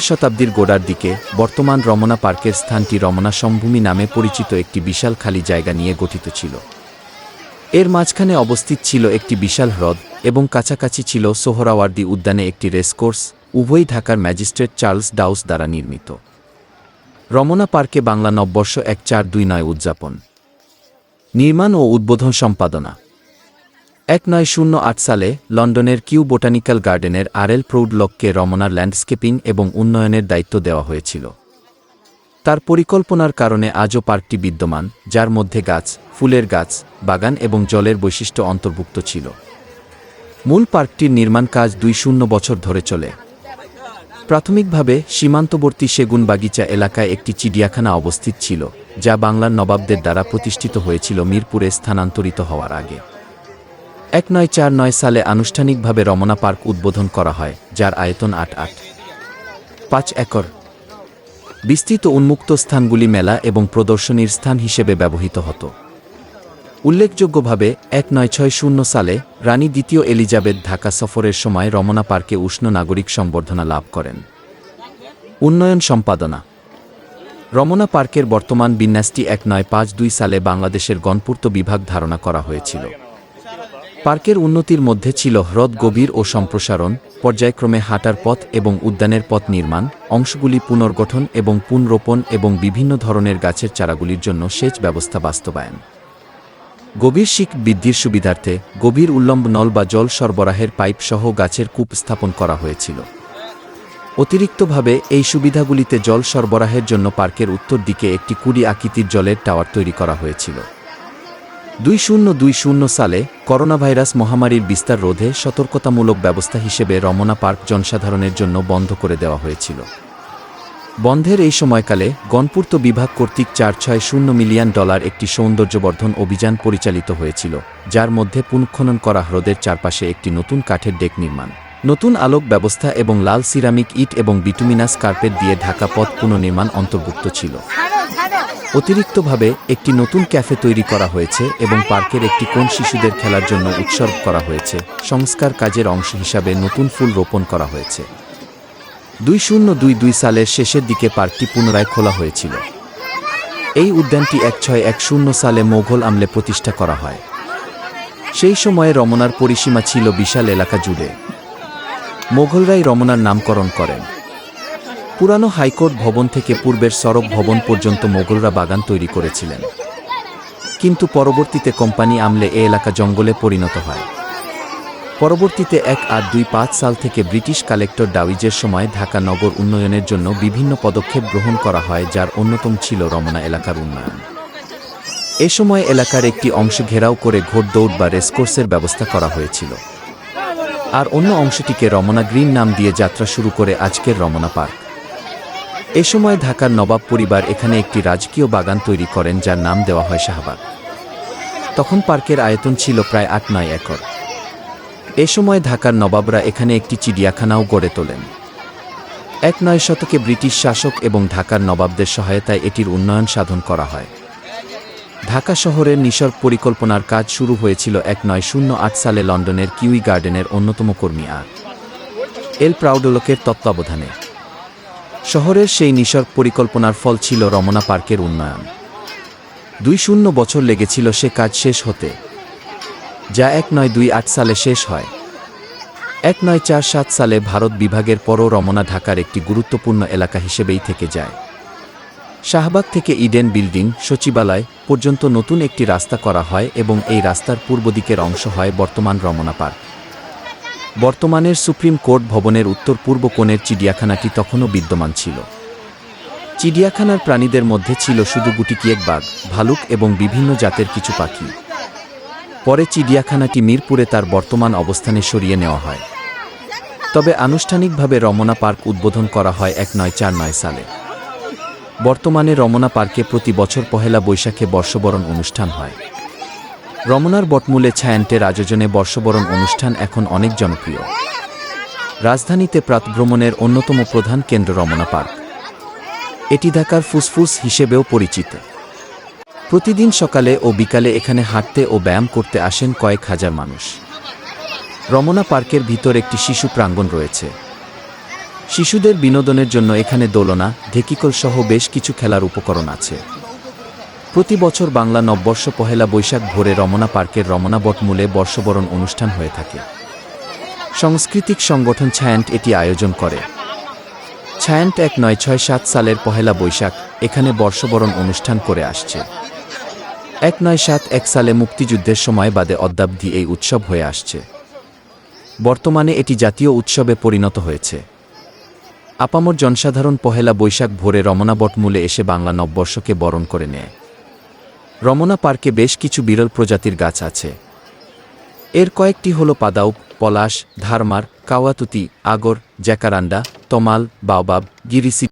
শতাব্দীর গোড়ার দিকে, বর্তমান রমনা পার্কের স্থানটি রমনা সমভূমি নামে পরিচিত একটি বিশাল খালি জায়গা নিয়ে গঠিত ছিল। এর মাঝখানে অবস্থিত ছিল একটি বিশাল হ্রদ এবং কাছাকাছি ছিল সোহরাওয়ার্দী উদ্যানে একটি রেসকোর্স, উভয়ই ঢাকার ম্যাজিস্ট্রেট চার্লস ডাউস দ্বারা নির্মিত। রমনা পার্কে বাংলা নববর্ষ এক চার দুই নয় উদযাপন। নির্মাণ ও উদ্বোধন সম্পাদনা এক নয় শূন্য আট সালে লন্ডনের কিউ বোটানিক্যাল গার্ডেনের আর আরএল প্রৌডলককে রমনার ল্যান্ডস্কেপিং এবং উন্নয়নের দায়িত্ব দেওয়া হয়েছিল। তার পরিকল্পনার কারণে আজও পার্কটি বিদ্যমান, যার মধ্যে গাছ, ফুলের গাছ, বাগান এবং জলের বৈশিষ্ট্য অন্তর্ভুক্ত ছিল। মূল পার্কটির নির্মাণ কাজ দুই শূন্য বছর ধরে চলে। প্রাথমিকভাবে সীমান্তবর্তী সেগুন বাগিচা এলাকায় একটি চিড়িয়াখানা অবস্থিত ছিল, যা বাংলার নবাবদের দ্বারা প্রতিষ্ঠিত হয়েছিল মিরপুরে স্থানান্তরিত হওয়ার আগে। এক নয় চার নয় সালে আনুষ্ঠানিকভাবে রমনা পার্ক উদ্বোধন করা হয়, যার আয়তন আট আট। পাঁচ একর। বিস্তৃত উন্মুক্ত স্থানগুলি মেলা এবং প্রদর্শনীর স্থান হিসেবে ব্যবহৃত হতো। উল্লেখযোগ্যভাবে, এক নয় ছয় শূন্য সালে রানী দ্বিতীয় এলিজাবেথ ঢাকা সফরের সময় রমনা পার্কে উষ্ণ নাগরিক সম্বর্ধনা লাভ করেন। উন্নয়ন সম্পাদনা। রমনা পার্কের বর্তমান বিন্যাসটি এক নয় পাঁচ দুই সালে বাংলাদেশের গণপূর্ত বিভাগ ধারণা করা হয়েছিল। পার্কের উন্নতির মধ্যে ছিল হ্রদ গভীর ও সম্প্রসারণ, পর্যায়ক্রমে হাঁটার পথ এবং উদ্যানের পথ নির্মাণ, অংশগুলি পুনর্গঠন এবং পুনরোপণ এবং বিভিন্ন ধরনের গাছের চারাগুলির জন্য সেচ ব্যবস্থা বাস্তবায়ন। গভীর শিক বৃদ্ধির সুবিধার্থে গভীর উল্লম্ব নল বা জল সরবরাহের পাইপ সহ গাছের কূপ স্থাপন করা হয়েছিল। অতিরিক্তভাবে, এই সুবিধাগুলিতে জল সরবরাহের জন্য পার্কের উত্তর দিকে একটি কুড়ি আকৃতির জলের টাওয়ার তৈরি করা হয়েছিল। দুই শূন্য দুই শূন্য সালে করোনাভাইরাস মহামারীর বিস্তার রোধে সতর্কতামূলক ব্যবস্থা হিসেবে রমনা পার্ক জনসাধারণের জন্য বন্ধ করে দেওয়া হয়েছিল। বন্ধের এই সময়কালে গণপূর্ত বিভাগ কর্তৃক চার ছয় শূন্য মিলিয়ন ডলার একটি সৌন্দর্যবর্ধন অভিযান পরিচালিত হয়েছিল, যার মধ্যে পুনঃখনন করা হ্রদের চারপাশে একটি নতুন কাঠের ডেক নির্মাণ। নতুন আলোক ব্যবস্থা এবং লাল সিরামিক ইট এবং বিটুমিনাস কার্পেট দিয়ে ঢাকা পথ পুনর্নির্মাণ অন্তর্ভুক্ত ছিল। অতিরিক্তভাবে একটি নতুন ক্যাফে তৈরি করা হয়েছে এবং পার্কের একটি কোন শিশুদের খেলার জন্য উৎসর্গ করা হয়েছে। সংস্কার কাজের অংশ হিসাবে নতুন ফুল রোপণ করা হয়েছে। দুই শূন্য দুই দুই সালের শেষের দিকে পার্কটি পুনরায় খোলা হয়েছিল। এই উদ্যানটি এক ছয় এক শূন্য সালে মোঘল আমলে প্রতিষ্ঠা করা হয়। সেই সময়ে রমনার পরিসীমা ছিল বিশাল এলাকা জুড়ে। মোঘলরাই রমনার নামকরণ করেন। পুরানো হাইকোর্ট ভবন থেকে পূর্বের সড়ক ভবন পর্যন্ত মোগলরা বাগান তৈরি করেছিলেন। কিন্তু পরবর্তীতে কোম্পানি আমলে এ এলাকা জঙ্গলে পরিণত হয়। পরবর্তীতে এক আট দুই পাঁচ সাল থেকে ব্রিটিশ কালেক্টর ডাউইজের সময় ঢাকা নগর উন্নয়নের জন্য বিভিন্ন পদক্ষেপ গ্রহণ করা হয়, যার অন্যতম ছিল রমনা এলাকার উন্নয়ন। এ সময় এলাকার একটি অংশ ঘেরাও করে ঘোড়দৌড় বা রেসকোর্সের ব্যবস্থা করা হয়েছিল। আর অন্য অংশটিকে রমনা গ্রিন নাম দিয়ে যাত্রা শুরু করে আজকের রমনা পার্ক। এ সময় ঢাকার নবাব পরিবার এখানে একটি রাজকীয় বাগান তৈরি করেন, যার নাম দেওয়া হয় শাহবাগ। তখন পার্কের আয়তন ছিল প্রায় আট নয় একর। এ সময় ঢাকার নবাবরা এখানে একটি চিড়িয়াখানাও গড়ে তোলেন। এক নয় শতকে ব্রিটিশ শাসক এবং ঢাকার নবাবদের সহায়তায় এটির উন্নয়ন সাধন করা হয়। ঢাকা শহরের নিসর্গ পরিকল্পনার কাজ শুরু হয়েছিল এক নয় শূন্য আট সালে লন্ডনের কিউই গার্ডেনের অন্যতম কর্মী আর। এল প্রাউডলোকের তত্ত্বাবধানে। শহরের সেই নিসর্গ পরিকল্পনার ফল ছিল রমনা পার্কের উন্নয়ন। দুই শূন্য বছর লেগেছিল সে কাজ শেষ হতে। যা এক নয় দুই আট সালে শেষ হয়। এক নয় চার সাত সালে ভারত বিভাগের পরও রমনা ঢাকার একটি গুরুত্বপূর্ণ এলাকা হিসেবেই থেকে যায়। শাহবাগ থেকে ইডেন বিল্ডিং, সচিবালয় পর্যন্ত নতুন একটি রাস্তা করা হয় এবং এই রাস্তার পূর্ব দিকের অংশ হয় বর্তমান রমনা পার্ক। বর্তমানের সুপ্রিম কোর্ট ভবনের উত্তর পূর্ব কোণের চিড়িয়াখানাটি তখনও বিদ্যমান ছিল। চিড়িয়াখানার প্রাণীদের মধ্যে ছিল শুধু গুটিকিয়েক বাঘ, ভালুক এবং বিভিন্ন জাতের কিছু পাখি। পরে চিড়িয়াখানাটি মিরপুরে তার বর্তমান অবস্থানে সরিয়ে নেওয়া হয়। তবে আনুষ্ঠানিকভাবে রমনা পার্ক উদ্বোধন করা হয় এক নয় চার নয় সালে। বর্তমানে রমনা পার্কে প্রতি বছর পহেলা বৈশাখে বর্ষবরণ অনুষ্ঠান হয়। রমনার বটমূলে ছায়ান্টের আয়োজনে বর্ষবরণ অনুষ্ঠান এখন অনেক জনপ্রিয়। রাজধানীতে প্রাতভ্রমণের অন্যতম প্রধান কেন্দ্র রমনা পার্ক। এটি ঢাকার ফুসফুস হিসেবেও পরিচিত। প্রতিদিন সকালে ও বিকালে এখানে হাঁটতে ও ব্যায়াম করতে আসেন কয়েক হাজার মানুষ। রমনা পার্কের ভিতর একটি শিশু প্রাঙ্গণ রয়েছে। শিশুদের বিনোদনের জন্য এখানে দোলনা ঢেকিকল সহ বেশ কিছু খেলার উপকরণ আছে। প্রতি বছর বাংলা নববর্ষ পহেলা বৈশাখ ভোরে রমনা পার্কের রমনা বটমূলে বর্ষবরণ অনুষ্ঠান হয়ে থাকে। সাংস্কৃতিক সংগঠন ছায়ান্ট এটি আয়োজন করে। ছায়ান্ট এক নয় ছয় সাত সালের পহেলা বৈশাখ এখানে বর্ষবরণ অনুষ্ঠান করে আসছে। এক নয় সাত এক সালে মুক্তিযুদ্ধের সময় বাদে অদ্যাবধি এই উৎসব হয়ে আসছে। বর্তমানে এটি জাতীয় উৎসবে পরিণত হয়েছে। আপামর জনসাধারণ পহেলা বৈশাখ ভোরে রমনা বটমূলে এসে বাংলা নববর্ষকে বরণ করে নেয়। রমনা পার্কে বেশ কিছু বিরল প্রজাতির গাছ আছে। এর কয়েকটি হল পাদাউপ পলাশ, ধারমার, কাওয়াতুতি, আগর, জ্যাকারান্ডা, তমাল, বাওবাব, গিরিসি